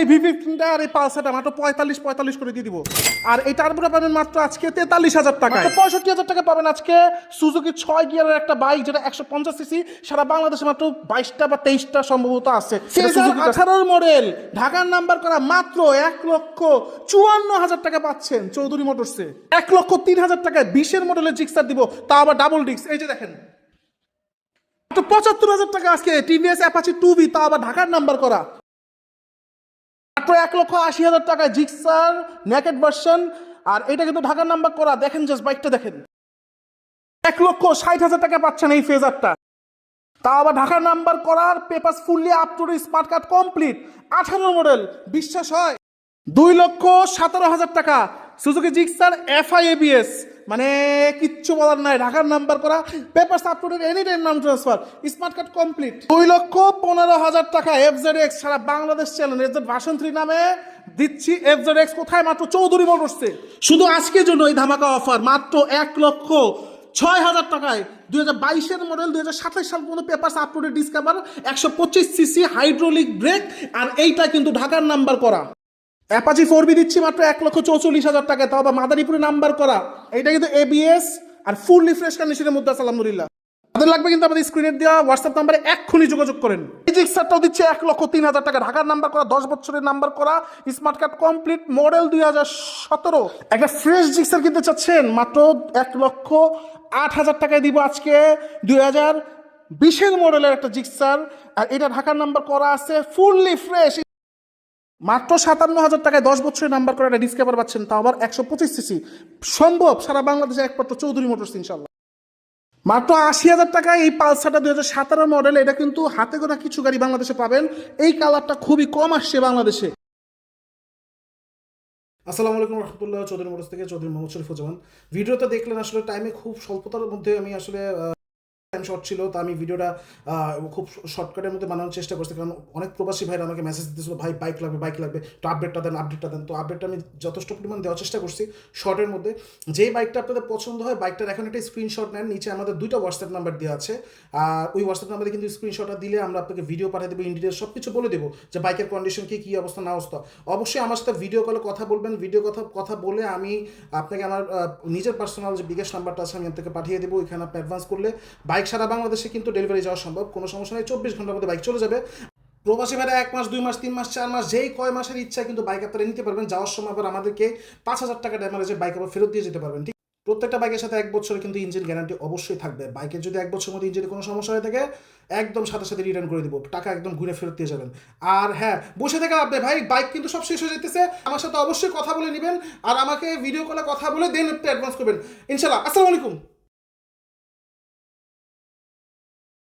এই ভি ফিফটিনটা আর এই পালসারটা মাত্র পঁয়তাল্লিশ পঁয়তাল্লিশ করে দিয়ে দিব। আর এই টার্বোটা পাবেন মাত্র আজকে তেতাল্লিশ হাজার টাকা পঁয়ষট্টি হাজার টাকা পাবেন আজকে সুজুকি ছয় গিয়ারের একটা বাইক যেটা একশো পঞ্চাশ সিসি সারা বাংলাদেশে মাত্র বাইশটা বা তেইশটা সম্ভবত আছে। আঠারোর মডেল ঢাকার নাম্বার করা মাত্র এক লক্ষ চুয়ান্ন হাজার টাকা পাচ্ছেন চৌধুরী মোটরসে এক লক্ষ তিন হাজার টাকায় বিশের মডেলের জিক্সার দিব তা আবার ডাবল ডিক্স এই যে দেখেন। পঁচাত্তর হাজার টাকা আজকে টিভিএস অ্যাপাচি টু বি তা আবার ঢাকার নাম্বার করা। মাত্র এক লক্ষ আশি হাজার টাকায় জিক্সার নেকেট ভার্সন আর এটা কিন্তু ঢাকার নাম্বার করা। দেখেন জাস্ট বাইকটা দেখেন। এক লক্ষ ষাট হাজার টাকা পাচ্ছেন এই ফেজারটা তা আবার ঢাকার নাম্বার করার paper fully up to smart card complete আঠারো মডেল বিশ্বাস হয়? দুই লক্ষ সতেরো হাজার টাকা। সুজুকি জিক্সার এফআই এবিএস মানে কিচ্ছু বলার নাই, ঢাকার নাম্বার করা পেপার আপলোডেড এনি টাইম নাম ট্রান্সফার স্মার্ট কার্ড কমপ্লিট দুই লক্ষ পনেরো হাজার টাকা এফজেড এক্স সারা বাংলাদেশ চ্যানেল এফজেড ভাষণ থ্রি নামে দিচ্ছি। এফজেড এক্স কোথায়? মাত্র চৌধুরী মোটরসে শুধু আজকের জন্য এই ধামাকা অফার মাত্র এক লক্ষ ছয় হাজার টাকায় দুই হাজার বাইশের মডেল দুই হাজার সাতাশ সাল পর্যন্ত পেপার আপলোডেড ডিসকাভার একশো পঁচিশ সিসি হাইড্রোলিক ব্রেক আর এইটা কিন্তু ঢাকার নাম্বার করা। অ্যাপাচি ফোর বি দিচ্ছি মাত্র এক লক্ষ চৌচল্লিশ হাজার টাকা তাও আবার মাদারীপুরে নাম্বার করা। এটা কিন্তু এবিএস আর ফুললি ফ্রেশ কন্ডিশনের মধ্যে আছে আলহামদুলিল্লাহ। তাদের লাগবে কিন্তু আমাদের স্ক্রিনে দেওয়া হোয়াটসঅ্যাপ নাম্বারে এক্ষুনি যোগাযোগ করেন। এই জিক্সারটাও দিচ্ছে এক লক্ষ তিন হাজার টাকা। ঢাকার নাম্বার করা, দশ বছরের নাম্বার করা স্মার্ট কার্ড কমপ্লিট মডেল দুই হাজার সতেরো। একটা ফ্রেশ জিক্সার কিনতে চাচ্ছেন, মাত্র এক লক্ষ আট হাজার টাকায় দিব আজকে দুই হাজার বিশের মডেলের একটা জিক্সার আর এটা ঢাকার নাম্বার করা আছে ফুললি ফ্রেশ মাত্র সাতান্ন হাজার টাকায় দশ বছরের নাম্বার করে একটা ডিসকাভার পাচ্ছেন তা আবার একশো পঁচিশ সিসি সম্ভব, সারা বাংলাদেশে একমাত্র চৌধুরী মোটরস ইনশাল্লাহ মাত্র আশি হাজার টাকায় এই পালসারটা দুই হাজার সতেরো মডেল এটা কিন্তু হাতে গোনা কিছু গাড়ি বাংলাদেশে পাবেন। এই কালারটা খুবই কম আসছে বাংলাদেশে। আসসালামু আলাইকুম রহমতুল্লাহ, চৌধুরী মোটরস থেকে চৌধুরী মোহাম্মদ শরীফুজ্জামান। ভিডিওটা দেখলেন আসলে টাইমে খুব স্বল্পতার মধ্যে আমি আসলে টাইম শর্ট ছিল, তো আমি ভিডিওটা খুব শর্টকাটের মধ্যে বানানোর চেষ্টা করছি। কারণ অনেক প্রবাসী ভাইরা আমাকে মেসেজ দিতেছিল, ভাই বাইক লাগবে বাইক লাগবে। তো আপডেটটা দেন আপডেটটা দেন। তো আপডেটটা আমি যথেষ্ট পরিমাণ দেওয়ার চেষ্টা করছি শর্টের মধ্যে। যেই বাইকটা আপনাদের পছন্দ হয় বাইকটার এখন একটা স্ক্রিনশট নেন। নিচে আমাদের দুইটা হোয়াটসঅ্যাপ নাম্বার দেওয়া আছে। আর ওই হোয়াটসঅ্যাপ নাম্বারে কিন্তু স্ক্রিনশটটা দিলে আমরা আপনাকে ভিডিও পাঠিয়ে দেবো ইন সব কিছু বলে দেবো যে বাইকের কন্ডিশন কি, কী অবস্থা, না অবস্থা। অবশ্যই আমার সাথে ভিডিও কলে কথা বলবেন। ভিডিও কথা কথা বলে আমি আপনাকে আমার নিজের পার্সোনাল যে বিকাশ নাম্বারটা আছে, আমি আপনাকে পাঠিয়ে দেবো। এখানে আপনি অ্যাডভান্স করলে বাইক সারা বাংলাদেশে কিন্তু ডেলিভারি যাওয়া সম্ভব। কোনো সমস্যা নেই, চব্বিশ ঘণ্টার মধ্যে বাইক চলে যাবে। প্রবাসী ভাইরা এক মাস, দুই মাস, তিন মাস, চার মাস, যেই কয় মাসের ইচ্ছা কিন্তু বাইক আপনারা নিতে পারবেন। যাওয়ার সময় আবার আমাদেরকে পাঁচ হাজার টাকা ড্যামারেজে বাইক আবার ফেরত দিয়ে যেতে পারবেন। ঠিক প্রত্যেকটা বাইকের সাথে এক বছরের কিন্তু ইঞ্জিন গ্যারান্টি অবশ্যই থাকবে। বাইকের যদি এক বছরের মধ্যে ইঞ্জিনে কোনো সমস্যা হয়ে থাকে, একদম সাথে সাথে রিটার্ন করে দিব। টাকা একদম ঘুরে ফেরত দিয়ে যাবেন। আর হ্যাঁ বসে থেকে আপনি ভাই বাইক কিন্তু সব শেষ হয়ে যেতেছে আমার সাথে অবশ্যই কথা বলে নেবেন। আর আমাকে ভিডিও কলে কথা বলে দেন একটু অ্যাডভান্স করবেন। ইনশাল্লাহ আসসালামু আলাইকুম।